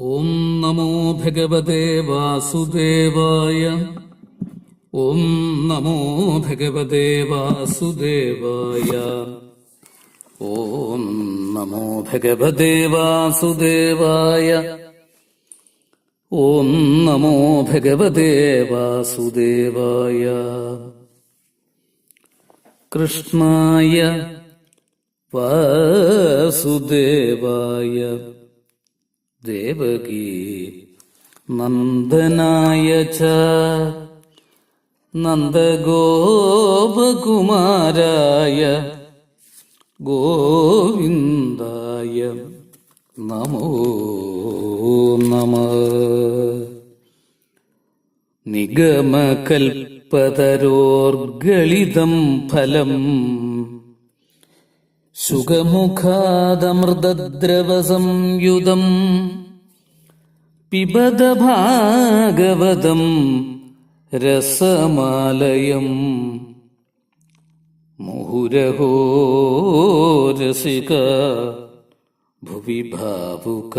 ഓം നമോ ഭഗവതേ വാസുദേവായ. ഓം നമോ ഭഗവതേ വാസുദേവായ. ഓം നമോ ഭഗവതേ വാസുദേവായ. ഓം നമോ ഭഗവതേ വാസുദേവായ. കൃഷ്ണായ വാസുദേവായ. ദേവകീ നന്ദനായ ച. നന്ദഗോപകുമാരായ ഗോവിന്ദായ നമോ നമ. നിഗമകൽപ്പതരോർഗളിതം ഫലം സുഖമുഖാദമൃതദ്രവസംയുതം പിബത ഭാഗവതം രസമാലയം മുഹുരഹോ രസിക ഭുവി ഭാവുക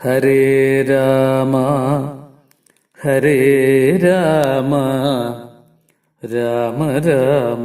ഹരേ രാമ ഹരേ രാമ രാമ രാമ.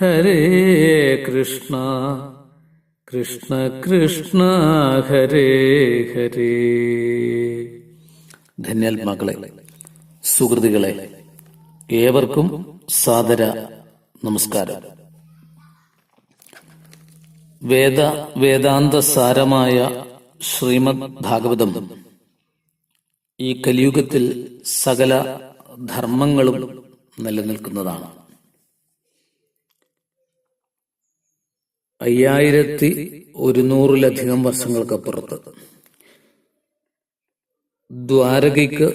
ഹരേ കൃഷ്ണ. കൃഷ്ണ കൃഷ്ണ ഹരേ ഹരേ. ധന്യാത്മാക്കളെ സുഹൃത്തുക്കളെ ഏവർക്കും സാദര നമസ്കാരം. വേദ വേദാന്ത സാരമായ ശ്രീമദ് ഭാഗവതം ഈ കലിയുഗത്തിൽ സകല ധർമ്മങ്ങളും നിലനിൽക്കുന്നതാണ്. അയ്യായിരത്തി ഒരുന്നൂറിലധികം വർഷങ്ങൾക്കപ്പുറത്ത് ദ്വാരകയ്ക്ക്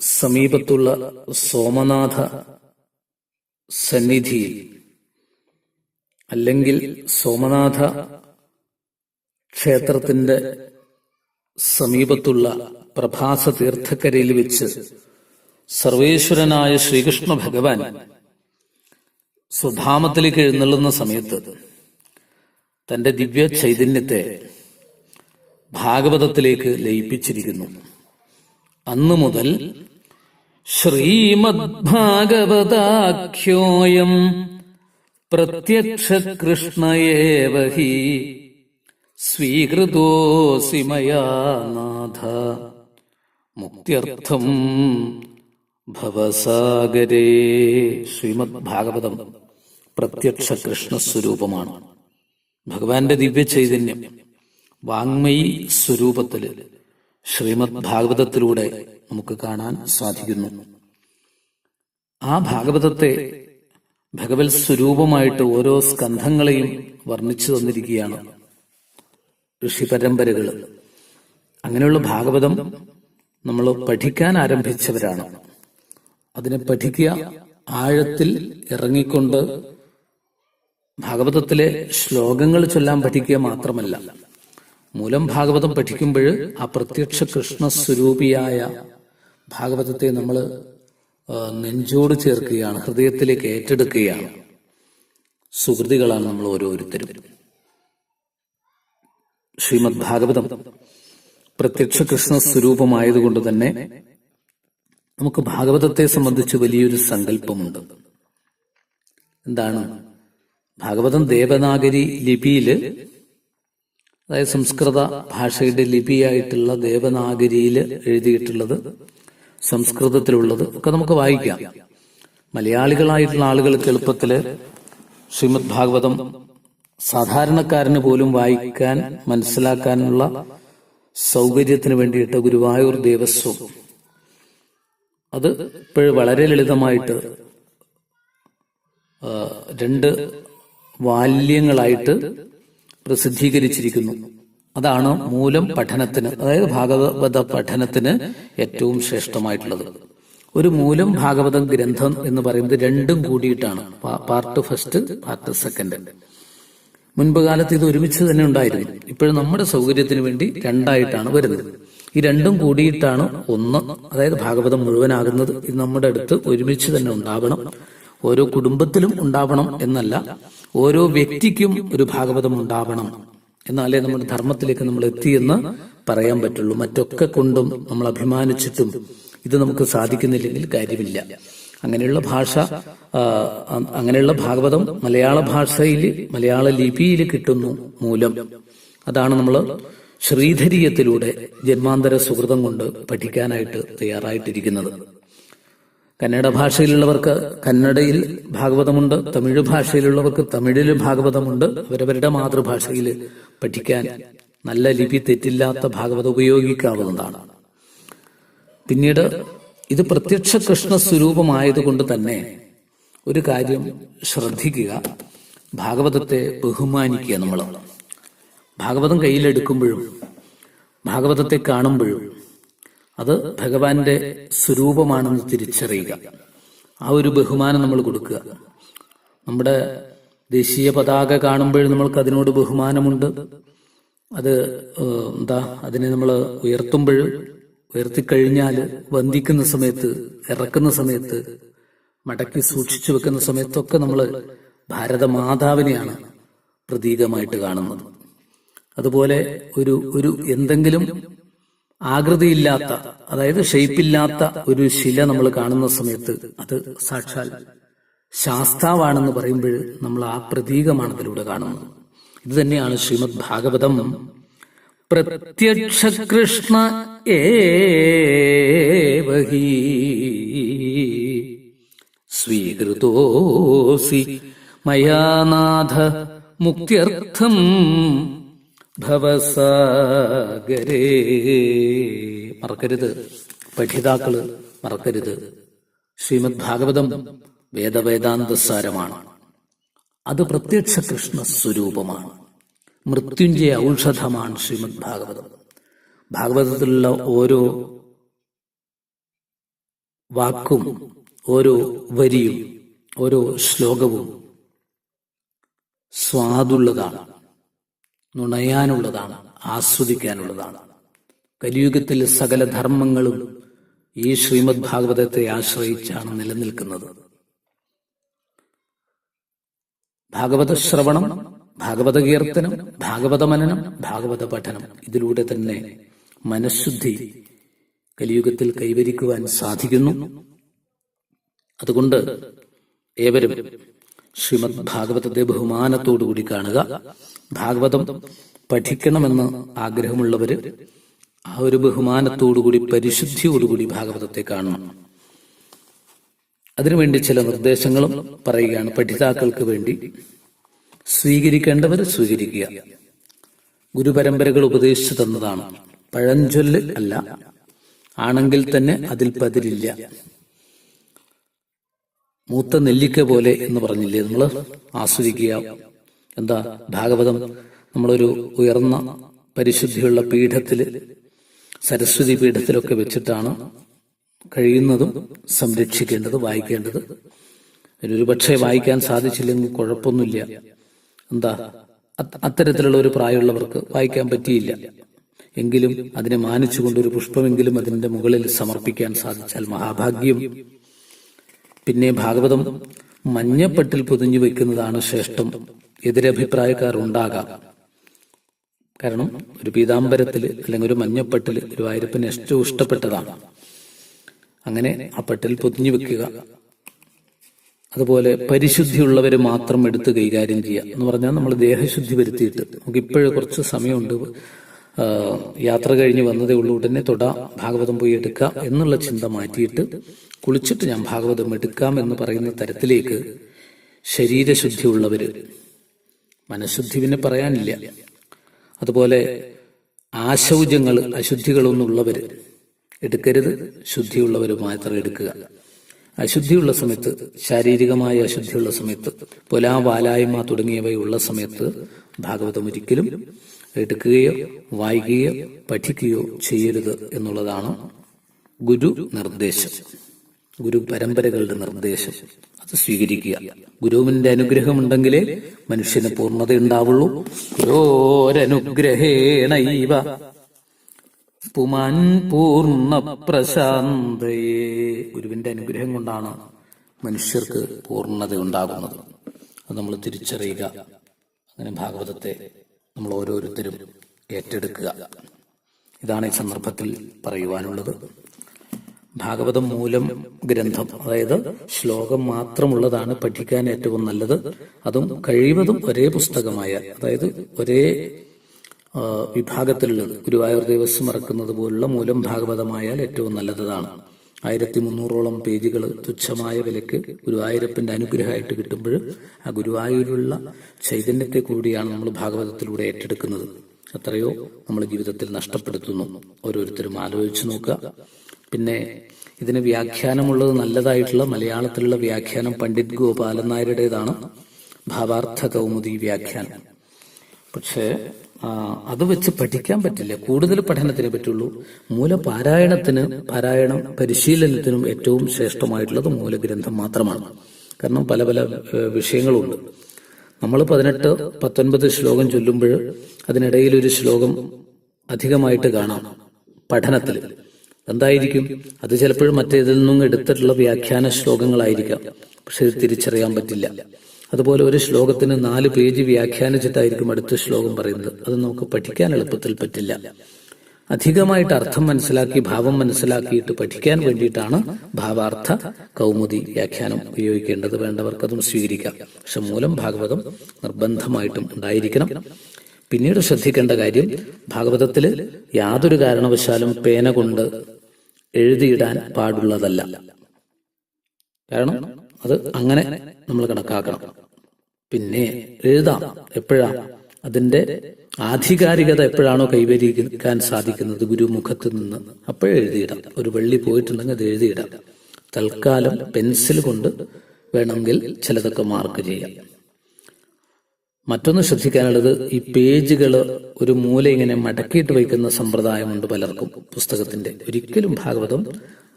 സമീപത്തുള്ള സോമനാഥ സന്നിധിയിൽ അല്ലെങ്കിൽ സോമനാഥ ക്ഷേത്രത്തിന്റെ സമീപത്തുള്ള പ്രഭാസ തീർത്ഥക്കരയിൽ വെച്ച് സർവേശ്വരനായ ശ്രീകൃഷ്ണ ഭഗവാൻ സ്വധാമത്തിലേക്ക് എഴുന്നള്ളുന്ന സമയത്ത് തന്റെ ദിവ്യ ചൈതന്യത്തെ ഭാഗവതത്തിലേക്ക് ലയിപ്പിച്ചിരിക്കുന്നു. അന്നു മുതൽ ശ്രീമദ് ഭാഗവതാഖ്യോയം പ്രത്യക്ഷ കൃഷ്ണയേവഹി സ്വീകൃതോസിമയാഥ മുക്തിയർത്ഥം ഭവസാഗരേ. ശ്രീമദ് ഭാഗവതം പ്രത്യക്ഷ കൃഷ്ണ സ്വരൂപമാണ് ഭഗവാന്റെ ദിവ്യ ചൈതന്യം വാങ്മയി സ്വരൂപത്തിൽ ശ്രീമദ് ഭാഗവതത്തിലൂടെ നമുക്ക് കാണാൻ സാധിക്കുന്നു. ആ ഭാഗവതത്തെ ഭഗവത് സ്വരൂപമായിട്ട് ഓരോ സ്കന്ധങ്ങളെയും വർണിച്ചു തന്നിരിക്കുകയാണ് ഋഷി പരമ്പരകൾ അങ്ങനെയുള്ള ഭാഗവതം നമ്മൾ പഠിക്കാൻ ആരംഭിച്ചവരാണ്. അതിനെ പഠിക്കുക ആഴത്തിൽ ഇറങ്ങിക്കൊണ്ട് ഭാഗവതത്തിലെ ശ്ലോകങ്ങൾ ചൊല്ലാൻ പഠിക്കുക മാത്രമല്ല മൂലം ഭാഗവതം പഠിക്കുമ്പോൾ ആ പ്രത്യക്ഷ കൃഷ്ണ സ്വരൂപിയായ ഭാഗവതത്തെ നമ്മൾ നെഞ്ചോട് ചേർക്കുകയാണ് ഹൃദയത്തിലേക്ക് ഏറ്റെടുക്കുകയാണ്. സുഹൃതികളാണ് നമ്മൾ ഓരോരുത്തരും. ശ്രീമദ് ഭാഗവതം പ്രത്യക്ഷ കൃഷ്ണ സ്വരൂപമായതുകൊണ്ട് തന്നെ നമുക്ക് ഭാഗവതത്തെ സംബന്ധിച്ച് വലിയൊരു സങ്കല്പമുണ്ട്. എന്താണ്? ഭാഗവതം ദേവനാഗരി ലിപിയിൽ അതായത് സംസ്കൃത ഭാഷയുടെ ലിപിയായിട്ടുള്ള ദേവനാഗരിയിൽ എഴുതിയിട്ടുള്ളത് സംസ്കൃതത്തിലുള്ളത് ഒക്കെ നമുക്ക് വായിക്കാം. മലയാളികളായിട്ടുള്ള ആളുകൾക്ക് എളുപ്പത്തിൽ ശ്രീമദ് ഭാഗവതം സാധാരണക്കാരന് പോലും വായിക്കാൻ മനസ്സിലാക്കാനുള്ള സൗകര്യത്തിന് വേണ്ടിയിട്ട് ഗുരുവായൂർ ദേവസ്വം. അത് ഇപ്പോഴും വളരെ ലളിതമായിട്ട് രണ്ട് വാല്യങ്ങളായിട്ട് പ്രസിദ്ധീകരിച്ചിരിക്കുന്നു. അതാണ് മൂലം പഠനത്തിന് അതായത് ഭാഗവത പഠനത്തിന് ഏറ്റവും ശ്രേഷ്ഠമായിട്ടുള്ളത്. ഒരു മൂലം ഭാഗവതം ഗ്രന്ഥം എന്ന് പറയുന്നത് രണ്ടും കൂടിയിട്ടാണ്. പാർട്ട് ഫസ്റ്റ് പാർട്ട് സെക്കൻഡ് മുൻപ് കാലത്ത് ഇത് ഒരുമിച്ച് തന്നെ ഉണ്ടായിരുന്നു. ഇപ്പോഴും നമ്മുടെ സൗകര്യത്തിന് വേണ്ടി രണ്ടായിട്ടാണ് വരുന്നത്. ഈ രണ്ടും കൂടിയിട്ടാണ് ഒന്ന് അതായത് ഭാഗവതം മുഴുവനാകുന്നത്. ഇത് നമ്മുടെ അടുത്ത് ഒരുമിച്ച് തന്നെ ഉണ്ടാവണം. ഓരോ കുടുംബത്തിലും ഉണ്ടാവണം എന്നല്ല ഓരോ വ്യക്തിക്കും ഒരു ഭാഗവതം ഉണ്ടാവണം എന്നാലേ നമ്മുടെ ധർമ്മത്തിലേക്ക് നമ്മൾ എത്തിയെന്ന് പറയാൻ പറ്റുള്ളൂ. മറ്റൊക്കെ കൊണ്ടും നമ്മൾ അഭിമാനിച്ചിട്ടും ഇത് നമുക്ക് സാധിക്കുന്നില്ലെങ്കിൽ കാര്യമില്ല. അങ്ങനെയുള്ള ഭാഷ അങ്ങനെയുള്ള ഭാഗവതം മലയാള ഭാഷയിൽ മലയാള ലിപിയിൽ കിട്ടുന്നു മൂലം. അതാണ് നമ്മൾ ശ്രീധരീയത്തിലൂടെ ജന്മാന്തര സുഹൃതം കൊണ്ട് പഠിക്കാനായിട്ട് തയ്യാറായിട്ടിരിക്കുന്നത്. കന്നഡ ഭാഷയിലുള്ളവർക്ക് കന്നഡയിൽ ഭാഗവതമുണ്ട് തമിഴ് ഭാഷയിലുള്ളവർക്ക് തമിഴിൽ ഭാഗവതമുണ്ട്. അവരവരുടെ മാതൃഭാഷയിൽ പഠിക്കാൻ നല്ല ലിപി തെറ്റില്ലാത്ത ഭാഗവതം ഉപയോഗിക്കാവുന്നതാണ്. പിന്നീട് ഇത് പ്രത്യക്ഷ കൃഷ്ണ സ്വരൂപമായതുകൊണ്ട് തന്നെ ഒരു കാര്യം ശ്രദ്ധിക്കുക. ഭാഗവതത്തെ ബഹുമാനിക്കുക നമ്മൾ. ഭാഗവതം കയ്യിലെടുക്കുമ്പോഴും ഭാഗവതത്തെ കാണുമ്പോഴും അത് ഭഗവാന്റെ സ്വരൂപമാണെന്ന് തിരിച്ചറിയുക. ആ ഒരു ബഹുമാനം നമ്മൾ കൊടുക്കുക. നമ്മുടെ ദേശീയ പതാക കാണുമ്പോഴും നമ്മൾക്ക് അതിനോട് ബഹുമാനമുണ്ട്. അത് എന്താ അതിനെ നമ്മൾ ഉയർത്തുമ്പോഴും ഉയർത്തിക്കഴിഞ്ഞാൽ വന്ദിക്കുന്ന സമയത്ത് ഇറക്കുന്ന സമയത്ത് മടക്കി സൂക്ഷിച്ചു വെക്കുന്ന സമയത്തൊക്കെ നമ്മൾ ഭാരതമാതാവിനെയാണ് പ്രതീകമായിട്ട് കാണുന്നത്. അതുപോലെ ഒരു ഒരു എന്തെങ്കിലും ആകൃതിയില്ലാത്ത അതായത് ഷെയ്പ്പില്ലാത്ത ഒരു ശില നമ്മൾ കാണുന്ന സമയത്ത് അത് സാക്ഷാൽ ശാസ്താവാണെന്ന് പറയുമ്പോൾ നമ്മൾ ആ പ്രതീകമാണ് അതിലൂടെ കാണുന്നത്. ഇത് തന്നെയാണ് ശ്രീമദ് ഭാഗവതം. പ്രത്യക്ഷ കൃഷ്ണ ഏവഹി സ്വീകൃതോസി മയാനാഥ മുക്തിയർത്ഥം ഭവസാഗരേ. മറക്കരുത്. പഠിതാക്കൾ മറക്കരുത്. ശ്രീമദ് ഭാഗവതം വേദവേദാന്ത സാരമാണ് അത് പ്രത്യക്ഷ കൃഷ്ണ സ്വരൂപമാണ് മൃത്യുഞ്ജയ ഔഷധമാണ് ശ്രീമദ് ഭാഗവതം ഭാഗവതത്തിലുള്ള ഓരോ വാക്കും ഓരോ വരിയും ഓരോ ശ്ലോകവും സ്വാദുള്ളതാണ്. നുണയാനുള്ളതാണ് ആസ്വദിക്കാനുള്ളതാണ്. കലിയുഗത്തിൽ സകല ധർമ്മങ്ങളും ഈ ശ്രീമദ് ഭാഗവതത്തെ ആശ്രയിച്ചാണ് നിലനിൽക്കുന്നത്. ഭാഗവത ശ്രവണം ഭാഗവത കീർത്തനം ഭാഗവത മനനം ഭാഗവത പഠനം ഇതിലൂടെ തന്നെ മനഃശുദ്ധി കലിയുഗത്തിൽ കൈവരിക്കുവാൻ സാധിക്കുന്നു. അതുകൊണ്ട് ഏവരും ശ്രീമദ് ഭാഗവതത്തെ ബഹുമാനത്തോടുകൂടി കാണുക. ഭാഗവതം പഠിക്കണമെന്ന് ആഗ്രഹമുള്ളവര് ആ ഒരു ബഹുമാനത്തോടുകൂടി പരിശുദ്ധിയോടുകൂടി ഭാഗവതത്തെ കാണണം. അതിനുവേണ്ടി ചില നിർദ്ദേശങ്ങളും പറയുകയാണ് പഠിതാക്കൾക്ക് വേണ്ടി. സ്വീകരിക്കേണ്ടവർ സ്വീകരിക്കുക. ഗുരുപരമ്പരകൾ ഉപദേശിച്ചു തന്നതാണ്. പഴഞ്ചൊല്ല് അല്ല. ആണെങ്കിൽ തന്നെ അതിൽ പതിരില്ല. മൂത്ത നെല്ലിക്ക പോലെ എന്ന് പറഞ്ഞില്ലേ നമ്മൾ ആസ്വദിക്കുക. എന്താ ഭാഗവതം നമ്മളൊരു ഉയർന്ന പരിശുദ്ധിയുള്ള പീഠത്തിൽ സരസ്വതി പീഠത്തിലൊക്കെ വെച്ചിട്ടാണ് കഴിയുന്നതും സംരക്ഷിക്കേണ്ടത് വായിക്കേണ്ടത്. ഒരു പക്ഷേ വായിക്കാൻ സാധിച്ചില്ലെങ്കിൽ കുഴപ്പമൊന്നുമില്ല. എന്താ അത്തരത്തിലുള്ള ഒരു പ്രായമുള്ളവർക്ക് വായിക്കാൻ പറ്റിയില്ല. എങ്കിലും അതിനെ മാനിച്ചുകൊണ്ട് ഒരു പുഷ്പമെങ്കിലും അതിന്റെ മുകളിൽ സമർപ്പിക്കാൻ സാധിച്ചാൽ മഹാഭാഗ്യം. പിന്നെ ഭാഗവതം മഞ്ഞപ്പെട്ടിൽ പൊതിഞ്ഞു വെക്കുന്നതാണ് ശ്രേഷ്ഠം. എതിരഭിപ്രായക്കാർ ഉണ്ടാകാം കാരണം ഒരു പീതാംബരത്തിൽ അല്ലെങ്കിൽ ഒരു മഞ്ഞപ്പട്ടിൽ ഒരു വായ്പന് ഏറ്റവും ഇഷ്ടപ്പെട്ടതാണ്. അങ്ങനെ ആ പട്ടിൽ പൊതിഞ്ഞു വെക്കുക. അതുപോലെ പരിശുദ്ധിയുള്ളവർ മാത്രം എടുത്ത് കൈകാര്യം ചെയ്യുക എന്ന് പറഞ്ഞാൽ നമ്മൾ ദേഹശുദ്ധി വരുത്തിയിട്ട് നമുക്ക് ഇപ്പോഴും കുറച്ച് സമയമുണ്ട്. യാത്ര കഴിഞ്ഞ് വന്നതേ ഉള്ളൂ. ഉടനെ തൊട ഭാഗവതം പോയി എടുക്കുക എന്നുള്ള ചിന്ത മാറ്റിയിട്ട് കുളിച്ചിട്ട് ഞാൻ ഭാഗവതം എടുക്കാം എന്ന് പറയുന്ന തരത്തിലേക്ക് ശരീരശുദ്ധിയുള്ളവര് മനഃശുദ്ധി പിന്നെ പറയാനില്ല. അതുപോലെ ആശൗചങ്ങൾ അശുദ്ധികളൊന്നുള്ളവര് എടുക്കരുത്. ശുദ്ധിയുള്ളവർ മാത്രം എടുക്കുക. അശുദ്ധിയുള്ള സമയത്ത് ശാരീരികമായ അശുദ്ധിയുള്ള സമയത്ത് പൊലാ വാലായ്മ തുടങ്ങിയവയുള്ള സമയത്ത് ഭാഗവതം ഒരിക്കലും എടുക്കുകയോ വായിക്കുകയോ പഠിക്കുകയോ ചെയ്യരുത് എന്നുള്ളതാണ് ഗുരു നിർദ്ദേശം. ഗുരു പരമ്പരകളുടെ നിർദ്ദേശം. അത് സ്വീകരിക്കുക. ഗുരുവിന്റെ അനുഗ്രഹം ഉണ്ടെങ്കിലേ മനുഷ്യന് പൂർണത ഉണ്ടാവുള്ളൂ. ഗുരോരനുഗ്രഹേണൈവ പുമാൻ പൂർണ പ്രശാന്തയെ. ഗുരുവിന്റെ അനുഗ്രഹം കൊണ്ടാണ് മനുഷ്യർക്ക് പൂർണത ഉണ്ടാകുന്നത്. അത് നമ്മൾ തിരിച്ചറിയുക. അങ്ങനെ ഭാഗവതത്തെ നമ്മൾ ഓരോരുത്തരും ഏറ്റെടുക്കുക. ഇതാണ് ഈ സന്ദർഭത്തിൽ പറയുവാനുള്ളത്. ഭാഗവതം മൂലം ഗ്രന്ഥം അതായത് ശ്ലോകം മാത്രമുള്ളതാണ് പഠിക്കാൻ ഏറ്റവും നല്ലത്. അതും കഴിവതും ഒരേ പുസ്തകമായ അതായത് ഒരേ വിഭാഗത്തിലുള്ളത് ഗുരുവായൂർ ദേവസ്വം ഇറക്കുന്നത് പോലുള്ള മൂലം ഭാഗവതമായാൽ ഏറ്റവും നല്ലതാണ്. ആയിരത്തി മുന്നൂറോളം പേജുകൾ തുച്ഛമായ വിലക്ക് ഗുരുവായൂരപ്പന്റെ അനുഗ്രഹമായിട്ട് കിട്ടുമ്പോൾ ആ ഗുരുവായൂരുള്ള ചൈതന്യത്തെ കൂടിയാണ് നമ്മൾ ഭാഗവതത്തിലൂടെ ഏറ്റെടുക്കുന്നത്. എത്രയോ നമ്മൾ ജീവിതത്തിൽ നഷ്ടപ്പെടുത്തുന്നു. ഓരോരുത്തരും ആലോചിച്ചു നോക്കുക. പിന്നെ ഇതിന് വ്യാഖ്യാനമുള്ളത് നല്ലതായിട്ടുള്ള മലയാളത്തിലുള്ള വ്യാഖ്യാനം പണ്ഡിറ്റ് ഗോപാലൻ നായരുടേതാണ്. ഭാവാർത്ഥ കൗമുദി വ്യാഖ്യാനം. പക്ഷേ അത് വെച്ച് പഠിക്കാൻ പറ്റില്ല. കൂടുതൽ പഠനത്തിനെ പറ്റുള്ളൂ മൂലപാരായണത്തിന് പാരായണം പരിശീലനത്തിനും ഏറ്റവും ശ്രേഷ്ഠമായിട്ടുള്ളത് മൂലഗ്രന്ഥം മാത്രമാണ്. കാരണം പല പല വിഷയങ്ങളുണ്ട്. നമ്മൾ പതിനെട്ട് പത്തൊൻപത് ശ്ലോകം ചൊല്ലുമ്പോൾ അതിനിടയിൽ ഒരു ശ്ലോകം അധികമായിട്ട് കാണാം. പഠനത്തിൽ. എന്തായിരിക്കും? അത് ചിലപ്പോഴും മറ്റേതിൽ നിന്നും എടുത്തിട്ടുള്ള വ്യാഖ്യാന ശ്ലോകങ്ങളായിരിക്കാം. പക്ഷെ ഇത് തിരിച്ചറിയാൻ പറ്റില്ല. അതുപോലെ ഒരു ശ്ലോകത്തിന് നാല് പേജ് വ്യാഖ്യാനിച്ചിട്ടായിരിക്കും അടുത്ത ശ്ലോകം പറയുന്നത്. അത് നമുക്ക് പഠിക്കാൻ എളുപ്പത്തിൽ പറ്റില്ല. അധികമായിട്ട് അർത്ഥം മനസ്സിലാക്കി ഭാവം മനസ്സിലാക്കിയിട്ട് പഠിക്കാൻ വേണ്ടിയിട്ടാണ് ഭാവാർത്ഥ കൗമുദി വ്യാഖ്യാനം ഉപയോഗിക്കേണ്ടത്. വേണ്ടവർക്കതും സ്വീകരിക്കാം. പക്ഷെ മൂലം ഭാഗവതം നിർബന്ധമായിട്ടും ഉണ്ടായിരിക്കണം. പിന്നീട് ശ്രദ്ധിക്കേണ്ട കാര്യം ഭാഗവതത്തിൽ യാതൊരു കാരണവശാലും പേന കൊണ്ട് എഴുതിയിടാൻ പാടുള്ളതല്ല. കാരണം അത് അങ്ങനെ നമ്മൾ കണക്കാക്കണം. പിന്നെ എഴുതാം എപ്പോഴാ? അതിന്റെ ആധികാരികത എപ്പോഴാണോ കൈവരിക്കാൻ സാധിക്കുന്നത് ഗുരുമുഖത്ത് നിന്ന്. അപ്പോഴെഴുതിയിടാം ഒരു വെള്ളി പോയിട്ടുണ്ടെങ്കിൽ അത് എഴുതിയിടാം. തൽക്കാലം പെൻസിൽ കൊണ്ട് വേണമെങ്കിൽ ചിലതൊക്കെ മാർക്ക് ചെയ്യാം. മറ്റൊന്ന് ശ്രദ്ധിക്കാനുള്ളത് ഈ പേജുകൾ ഒരു മൂല ഇങ്ങനെ മടക്കിയിട്ട് വയ്ക്കുന്ന സമ്പ്രദായമുണ്ട് പലർക്കും. പുസ്തകത്തിന്റെ ഒരിക്കലും ഭാഗവതം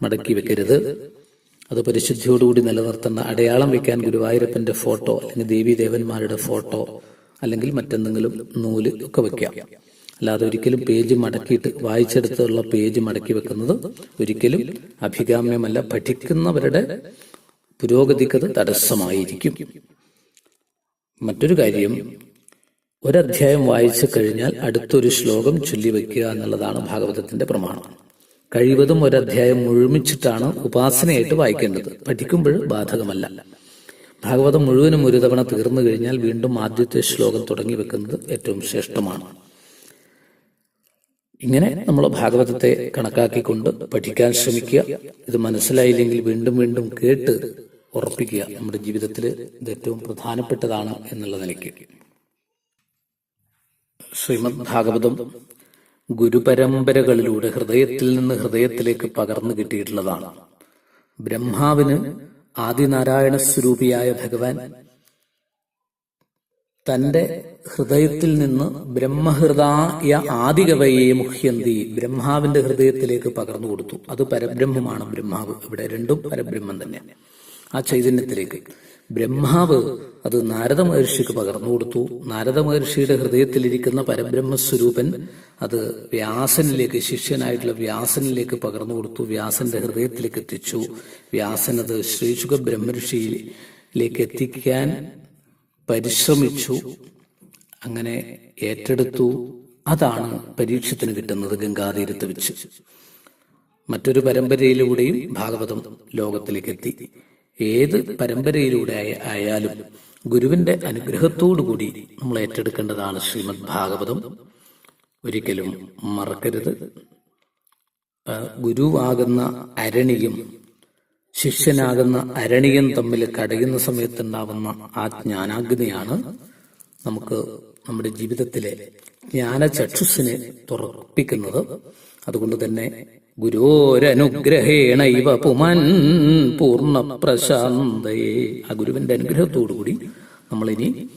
മടക്കി വെക്കരുത്. അത് പരിശുദ്ധിയോടുകൂടി നിലനിർത്തേണ്ട അടയാളം വെക്കാൻ ഗുരുവായൂരപ്പന്റെ ഫോട്ടോ അല്ലെങ്കിൽ ദേവി ദേവന്മാരുടെ ഫോട്ടോ അല്ലെങ്കിൽ മറ്റെന്തെങ്കിലും നൂൽ ഒക്കെ വെക്കാം. അല്ലാതെ ഒരിക്കലും പേജ് മടക്കിയിട്ട് വായിച്ചെടുത്തുള്ള പേജ് മടക്കി വെക്കുന്നത് ഒരിക്കലും അഭികാമ്യമല്ല. പഠിക്കുന്നവരുടെ പുരോഗതിക്കത് തടസ്സമായിരിക്കും. മറ്റൊരു കാര്യം ഒരധ്യായം വായിച്ചു കഴിഞ്ഞാൽ അടുത്തൊരു ശ്ലോകം ചൊല്ലി ചൊല്ലിവെക്കുക എന്നുള്ളതാണ് ഭാഗവതത്തിന്റെ പ്രമാണം. കഴിവതും ഒരധ്യായം മുഴുമിച്ചിട്ടാണ് ഉപാസനയായിട്ട് വായിക്കേണ്ടത്. പഠിക്കുമ്പോൾ ബാധകമല്ല. ഭാഗവതം മുഴുവനും ഒരു തവണ തീർന്നു കഴിഞ്ഞാൽ വീണ്ടും ആദ്യത്തെ ശ്ലോകം തുടങ്ങി വെക്കുന്നത് ഏറ്റവും ശ്രേഷ്ഠമാണ്. ഇങ്ങനെ നമ്മൾ ഭാഗവതത്തെ കണക്കാക്കിക്കൊണ്ട് പഠിക്കാൻ ശ്രമിക്കുക. ഇത് മനസ്സിലായില്ലെങ്കിൽ വീണ്ടും വീണ്ടും കേട്ട് ഉറപ്പിക്കുക നമ്മുടെ ജീവിതത്തിൽ ഇത് ഏറ്റവും പ്രധാനപ്പെട്ടതാണ് എന്നുള്ള നിലയ്ക്ക്. ശ്രീമദ് ഭാഗവതം ഗുരുപരമ്പരകളിലൂടെ ഹൃദയത്തിൽ നിന്ന് ഹൃദയത്തിലേക്ക് പകർന്നു കിട്ടിയിട്ടുള്ളതാണ്. ബ്രഹ്മാവിന് ആദിനാരായണ സ്വരൂപിയായ ഭഗവാൻ തന്റെ ഹൃദയത്തിൽ നിന്ന് ബ്രഹ്മഹൃദായ ആദികവയെ മുഹ്യന്തി ബ്രഹ്മാവിന്റെ ഹൃദയത്തിലേക്ക് പകർന്നു കൊടുത്തു. അത് പരബ്രഹ്മമാണ് ബ്രഹ്മാവ്. ഇവിടെ രണ്ടും പരബ്രഹ്മം തന്നെ. ആ ചൈതന്യത്തിലേക്ക്. ബ്രഹ്മാവ് അത് നാരദ മഹർഷിക്ക് പകർന്നു കൊടുത്തു. നാരദ മഹർഷിയുടെ ഹൃദയത്തിലിരിക്കുന്ന പരബ്രഹ്മസ്വരൂപൻ അത് വ്യാസനിലേക്ക് ശിഷ്യനായിട്ടുള്ള വ്യാസനിലേക്ക് പകർന്നു കൊടുത്തു. വ്യാസന്റെ ഹൃദയത്തിലേക്ക് എത്തിച്ചു. വ്യാസൻ അത് ശ്രീശുഖ ബ്രഹ്മർഷിയിലേക്ക് എത്തിക്കാൻ പരിശ്രമിച്ചു. അങ്ങനെ ഏറ്റെടുത്തു. അതാണ് പരീക്ഷത്തിന് കിട്ടുന്നത് ഗംഗാതീരത്ത് വെച്ച്. മറ്റൊരു പരമ്പരയിലൂടെയും ഭാഗവതം ലോകത്തിലേക്ക് എത്തി. ഏത് പരമ്പരയിലൂടെ ആയ- ആയാലും ഗുരുവിന്റെ അനുഗ്രഹത്തോടുകൂടി നമ്മൾ ഏറ്റെടുക്കേണ്ടതാണ് ശ്രീമദ് ഭാഗവതം. ഒരിക്കലും മറക്കരുത്. ഗുരുവാകുന്ന അരണിയും ശിഷ്യനാകുന്ന അരണിയും തമ്മിൽ കടയുന്ന സമയത്തുണ്ടാവുന്ന ആ ജ്ഞാനാഗ്നിയാണ് നമുക്ക് നമ്മുടെ ജീവിതത്തിലെ ജ്ഞാനചക്ഷുസിനെ തുറപ്പിക്കുന്നത്. അതുകൊണ്ട് തന്നെ ഗുരോരനുഗ്രഹേണ ഇവ പുമൻ പൂർണ പ്രശാന്തയെ ആ ഗുരുവിന്റെ അനുഗ്രഹത്തോടുകൂടി നമ്മളിനി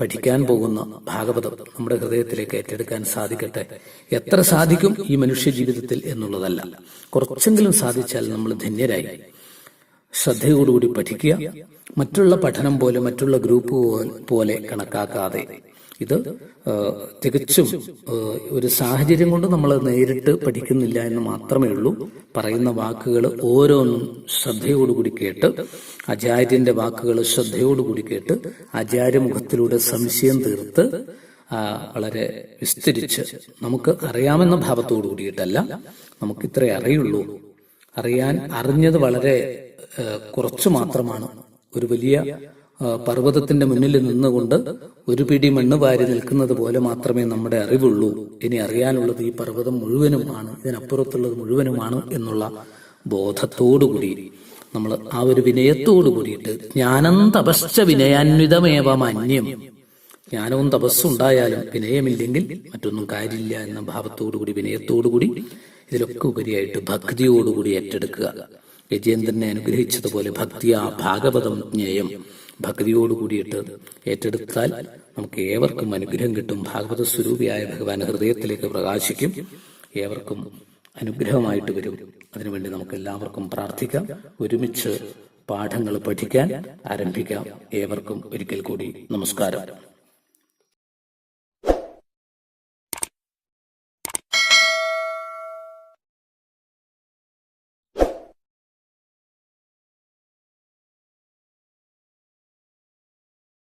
പഠിക്കാൻ പോകുന്ന ഭാഗവതം നമ്മുടെ ഹൃദയത്തിലേക്ക് ഏറ്റെടുക്കാൻ സാധിക്കട്ടെ. എത്ര സാധിക്കും ഈ മനുഷ്യ ജീവിതത്തിൽ എന്നുള്ളതല്ല. കുറച്ചെങ്കിലും സാധിച്ചാൽ നമ്മൾ ധന്യരായി. ശ്രദ്ധയോടുകൂടി പഠിക്കുക. മറ്റുള്ള പഠനം പോലെ മറ്റുള്ള ഗ്രൂപ്പ് പോലെ കണക്കാക്കാതെ ഇത് തികച്ചും ഒരു സാഹചര്യം കൊണ്ട് നമ്മൾ നേരിട്ട് പഠിക്കുന്നില്ല എന്ന് മാത്രമേ ഉള്ളൂ. പറയുന്ന വാക്കുകൾ ഓരോന്നും ശ്രദ്ധയോടുകൂടി കേട്ട് ആചാര്യന്റെ വാക്കുകൾ ശ്രദ്ധയോടുകൂടി കേട്ട് ആചാര്യമുഖത്തിലൂടെ സംശയം തീർത്ത് വളരെ വിസ്തരിച്ച് നമുക്ക് അറിയാമെന്ന ഭാവത്തോടു കൂടിയിട്ടല്ല നമുക്ക് ഇത്രേ അറിയുള്ളൂ. അറിയാൻ അറിഞ്ഞത് വളരെ കുറച്ചു മാത്രമാണ്. ഒരു വലിയ പർവതത്തിന്റെ മുന്നിൽ നിന്നുകൊണ്ട് ഒരു പിടി മണ്ണ് വാരി നിൽക്കുന്നത് പോലെ മാത്രമേ നമ്മുടെ അറിവുള്ളൂ. ഇനി അറിയാനുള്ളത് ഈ പർവതം മുഴുവനുമാണ് ഇതിനപ്പുറത്തുള്ളത് മുഴുവനുമാണ് എന്നുള്ള ബോധത്തോടുകൂടി നമ്മൾ ആ ഒരു വിനയത്തോടു കൂടിയിട്ട് ജ്ഞാനം തപശ്ച വിനയാന്വിതമേവ മാന്യം. ജ്ഞാനവും തപസ്സും ഉണ്ടായാലും വിനയമില്ലെങ്കിൽ മറ്റൊന്നും കാര്യമില്ല എന്ന ഭാവത്തോടുകൂടി വിനയത്തോടുകൂടി ഇതിലൊക്കെ ഉപരിയായിട്ട് ഭക്തിയോടുകൂടി ഏറ്റെടുക്കുക. ഗജേന്ദ്രനെ അനുഗ്രഹിച്ചതുപോലെ ഭക്തി ആ ഭാഗവതം ജ്ഞേയം. ഭക്തിയോടുകൂടിയിട്ട് ഏറ്റെടുത്താൽ നമുക്ക് ഏവർക്കും അനുഗ്രഹം കിട്ടും. ഭാഗവത സ്വരൂപിയായ ഭഗവാൻ ഹൃദയത്തിലേക്ക് പ്രകാശിക്കും. ഏവർക്കും അനുഗ്രഹമായിട്ട് വരും. അതിനുവേണ്ടി നമുക്ക് എല്ലാവർക്കും പ്രാർത്ഥിക്കാം. ഒരുമിച്ച് പാഠങ്ങൾ പഠിക്കാൻ ആരംഭിക്കാം. ഏവർക്കും ഒരിക്കൽ കൂടി നമസ്കാരം.